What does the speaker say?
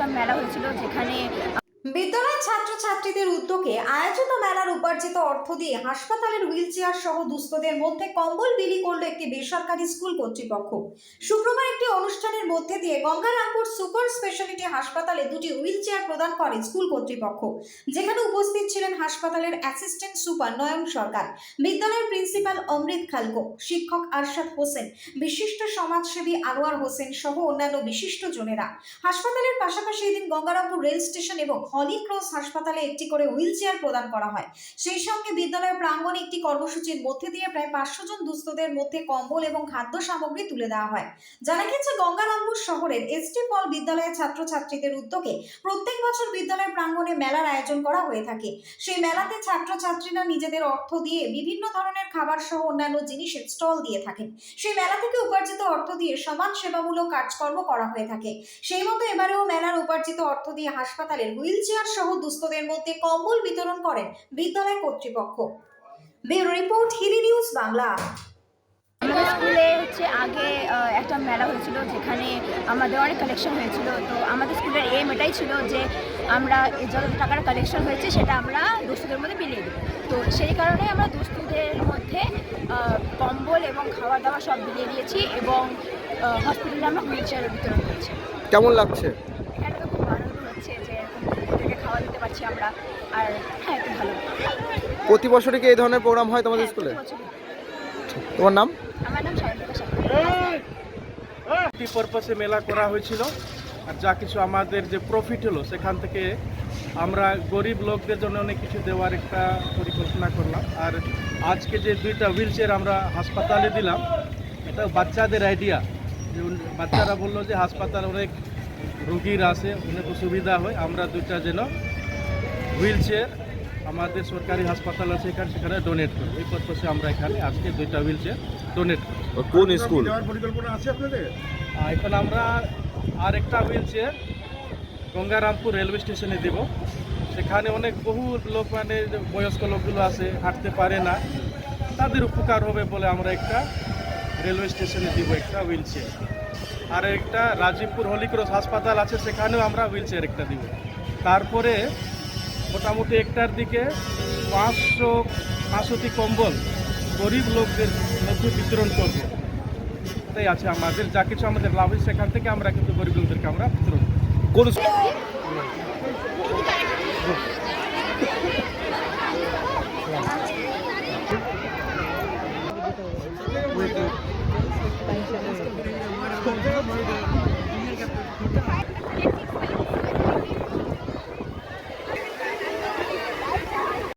একটা মেলা হয়েছিল যেখানে বিদ্যালয়ের ছাত্রছাত্রীদের উদ্যোগে আয়োজিত মেলার উপার্জিত অর্থ দিয়ে হাসপাতালের হুইল চেয়ার সহ দুস্থদের মধ্যে কম্বল বিলি করল একটি বেসরকারি স্কুল কর্তৃপক্ষ। শুক্রবার একটি অনুষ্ঠানের মধ্যে দিয়ে গঙ্গারামপুর সুপার স্পেশালিটি হাসপাতালে দুটি হুইল চেয়ার প্রদান করে স্কুল কর্তৃপক্ষ, যেখানে উপস্থিত ছিলেন হাসপাতালের অ্যাসিস্ট্যান্ট সুপার নয়ন সরকার, বিদ্যালয়ের প্রিন্সিপাল অমৃত খালকো, শিক্ষক আরশাদ হোসেন, বিশিষ্ট সমাজসেবী আনোয়ার হোসেন সহ অন্যান্য বিশিষ্ট জনেরা। হাসপাতালের পাশাপাশি এদিন গঙ্গারামপুর রেল স্টেশন এবং হলি ক্রস হাসপাতালে একটি করে হুইল চেয়ার প্রদান করা হয়। সেই সঙ্গে বিদ্যালয়ের প্রাঙ্গণে একটি কর্মসূচির মধ্যে দিয়ে প্রায় পাঁচশো জন দুস্থদের মধ্যে কম্বল এবং খাদ্য সামগ্রী তুলে দেওয়া হয়। জানা গেছে গঙ্গারামপুর শহরের এসটি পল বিদ্যালয়ের ছাত্রছাত্রীদের উদ্যোগে প্রত্যেক বছর বিদ্যালয়ের প্রাঙ্গণে মেলার আয়োজন করা হয়ে থাকে। সেই মেলাতে ছাত্রছাত্রীরা নিজেদের অর্থ দিয়ে বিভিন্ন ধরনের খাবার সহ অন্যান্য জিনিসের স্টল দিয়ে থাকেন। সেই মেলা থেকে উপার্জিত অর্থ দিয়ে সমাজ সেবামূলক কাজকর্ম করা হয়ে থাকে। সেই মতো এবারেও মেলার উপার্জিত অর্থ দিয়ে হাসপাতালের হুইল চেয়ার সহ দুস্থদের মধ্যে কম্বল বিতরণ করেন বিদ্যালয় কর্তৃপক্ষ। Bureau report Hili news Bangla. আমাদের স্কুলে হচ্ছে আগে একটা মেলা হয়েছিল যেখানে আমাদের অনেক কালেকশন হয়েছিল। তো আমাদের স্কুলের এম এটাই ছিল যে আমরা যত টাকার কালেকশন হয়েছে সেটা আমরা দুস্থদের মধ্যে বিলিয়ে দেবো। তো সেই কারণে আমরা দুস্থদের মধ্যে কম্বল এবং খাওয়া দাওয়া সব বিলিয়ে দিয়েছি এবং হসপিটালে আমরা হুইল চেয়ারের বিতরণ করেছি। কেমন লাগছে এটা তো খুব আনন্দ হচ্ছে যে এরকম ওদেরকে পারছি আমরা। আর হ্যাঁ একটু ভালো। প্রতি বছরই কি এই ধরনের প্রোগ্রাম হয় তোমাদের হ্যাঁ, স্কুলে? তোমার নাম? আমার নাম একটি পারপাসে মেলা করা হয়েছিল। আর যা কিছু আমাদের যে প্রফিট হলো সেখান থেকে আমরা গরিব লোকদের জন্য অনেক কিছু দেওয়ার একটা পরিকল্পনা করলাম। আর আজকে যে দুইটা হুইল চেয়ার আমরা হাসপাতালে দিলাম এটা বাচ্চাদের আইডিয়া যে বাচ্চারা বলল যে হাসপাতাল অনেক রুগীর আসে অনেক অসুবিধা হয় আমরা দুইটা যেন হুইল চেয়ার আমাদের সরকারি হাসপাতাল আছে এখানে সেখানে ডোনেট করি এই পারপাসে আমরা এখানে আজকে দুইটা হুইল চেয়ার ডোনেট করি কোন স্কুল? আর এখন আমরা আর একটা হুইল চেয়ার গঙ্গারামপুর রেলওয়ে স্টেশনে দেব। সেখানে অনেক বহু লোক মানে যে বয়স্ক লোকগুলো আছে হাঁটতে পারে না। তাদের উপকার হবে বলে আমরা একটা রেলওয়ে স্টেশনে দিব একটা হুইল চেয়ার আর একটা রাজীবপুর হলিক্রস হাসপাতাল আছে সেখানেও আমরা হুইল চেয়ার একটা দিব। তারপরে মোটামুটি একটার দিকে পাঁচশো পাঁচশোটি কম্বল গরিব লোকদের মধ্যে বিতরণ করব এটাই আছে আমাদের যা কিছু আমাদের লাভ হয় সেখান থেকে আমরা কিন্তু গরিব লোকদেরকে আমরা বিতরণ করি। কোন Wait, wait.